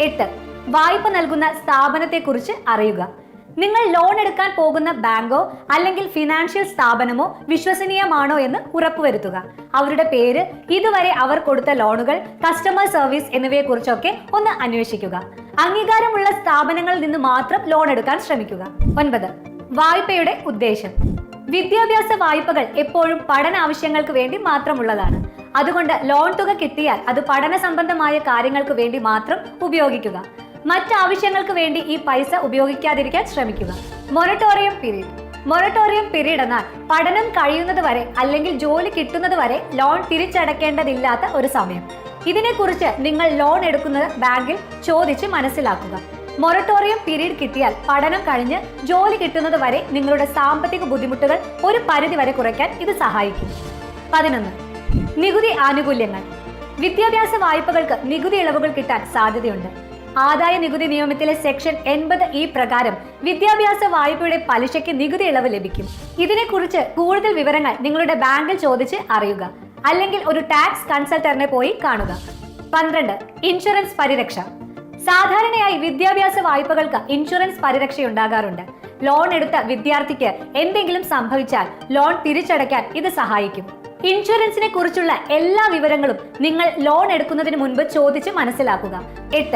എട്ട്. വായ്പ നൽകുന്ന സ്ഥാപനത്തെക്കുറിച്ച് അറിയുക. നിങ്ങൾ ലോൺ എടുക്കാൻ പോകുന്ന ബാങ്കോ അല്ലെങ്കിൽ ഫിനാൻഷ്യൽ സ്ഥാപനമോ വിശ്വസനീയമാണോ എന്ന് ഉറപ്പുവരുത്തുക. അവരുടെ പേര് ഇതുവരെ അവർ കൊടുത്ത ലോണുകൾ കസ്റ്റമർ സർവീസ് എന്നിവയെക്കുറിച്ചൊക്കെ ഒന്ന് അന്വേഷിക്കുക. അംഗീകാരമുള്ള സ്ഥാപനങ്ങളിൽ നിന്ന് മാത്രം ലോൺ എടുക്കാൻ ശ്രമിക്കുക. ഒൻപത്. വായ്പയുടെ ഉദ്ദേശം വിദ്യാഭ്യാസ വായ്പകൾ എപ്പോഴും പഠന ആവശ്യങ്ങൾക്ക് വേണ്ടി മാത്രമുള്ളതാണ്. അതുകൊണ്ട് ലോൺ തുക കിട്ടിയാൽ അത് പഠന സംബന്ധമായ കാര്യങ്ങൾക്ക് വേണ്ടി മാത്രം ഉപയോഗിക്കുക. മറ്റാവശ്യങ്ങൾക്ക് വേണ്ടി ഈ പൈസ ഉപയോഗിക്കാതിരിക്കാൻ ശ്രമിക്കുക. Moratorium period. മൊറട്ടോറിയം പീരീഡ് എന്നാൽ പഠനം കഴിയുന്നത് വരെ അല്ലെങ്കിൽ ജോലി കിട്ടുന്നത് വരെ ലോൺ തിരിച്ചടക്കേണ്ടതില്ലാത്ത ഒരു സമയം. ഇതിനെക്കുറിച്ച് നിങ്ങൾ ലോൺ എടുക്കുന്നത് ബാങ്കിൽ ചോദിച്ച് മനസ്സിലാക്കുക. മൊറട്ടോറിയം പീരീഡ് കിട്ടിയാൽ പഠനം കഴിഞ്ഞ് ജോലി കിട്ടുന്നത് വരെ നിങ്ങളുടെ സാമ്പത്തിക ബുദ്ധിമുട്ടുകൾ ഒരു പരിധി വരെ കുറയ്ക്കാൻ ഇത് സഹായിക്കും. പതിനൊന്ന്. നികുതി ആനുകൂല്യങ്ങൾ. വിദ്യാഭ്യാസ വായ്പകൾക്ക് നികുതി ഇളവുകൾ കിട്ടാൻ സാധ്യതയുണ്ട്. ആദായ നികുതി നിയമത്തിലെ സെക്ഷൻ എൺപത് ഇ പ്രകാരം വിദ്യാഭ്യാസ വായ്പയുടെ പലിശയ്ക്ക് നികുതി ഇളവ് ലഭിക്കും. ഇതിനെക്കുറിച്ച് കൂടുതൽ വിവരങ്ങൾ നിങ്ങളുടെ ബാങ്കിൽ ചോദിച്ച് അറിയുക. അല്ലെങ്കിൽ ഒരു ടാക്സ് കൺസൾട്ടറിനെ പോയി കാണുക. പന്ത്രണ്ട് ഇൻഷുറൻസ് പരിരക്ഷ. സാധാരണയായി വിദ്യാഭ്യാസ വായ്പകൾക്ക് ഇൻഷുറൻസ് പരിരക്ഷയുണ്ടാകാറുണ്ട്. ലോൺ എടുത്ത വിദ്യാർത്ഥിക്ക് എന്തെങ്കിലും സംഭവിച്ചാൽ ലോൺ തിരിച്ചടയ്ക്കാൻ ഇത് സഹായിക്കും. ഇൻഷുറൻസിനെ കുറിച്ചുള്ള എല്ലാ വിവരങ്ങളും നിങ്ങൾ ലോൺ എടുക്കുന്നതിന് മുൻപ് ചോദിച്ച് മനസ്സിലാക്കുക. എട്ട്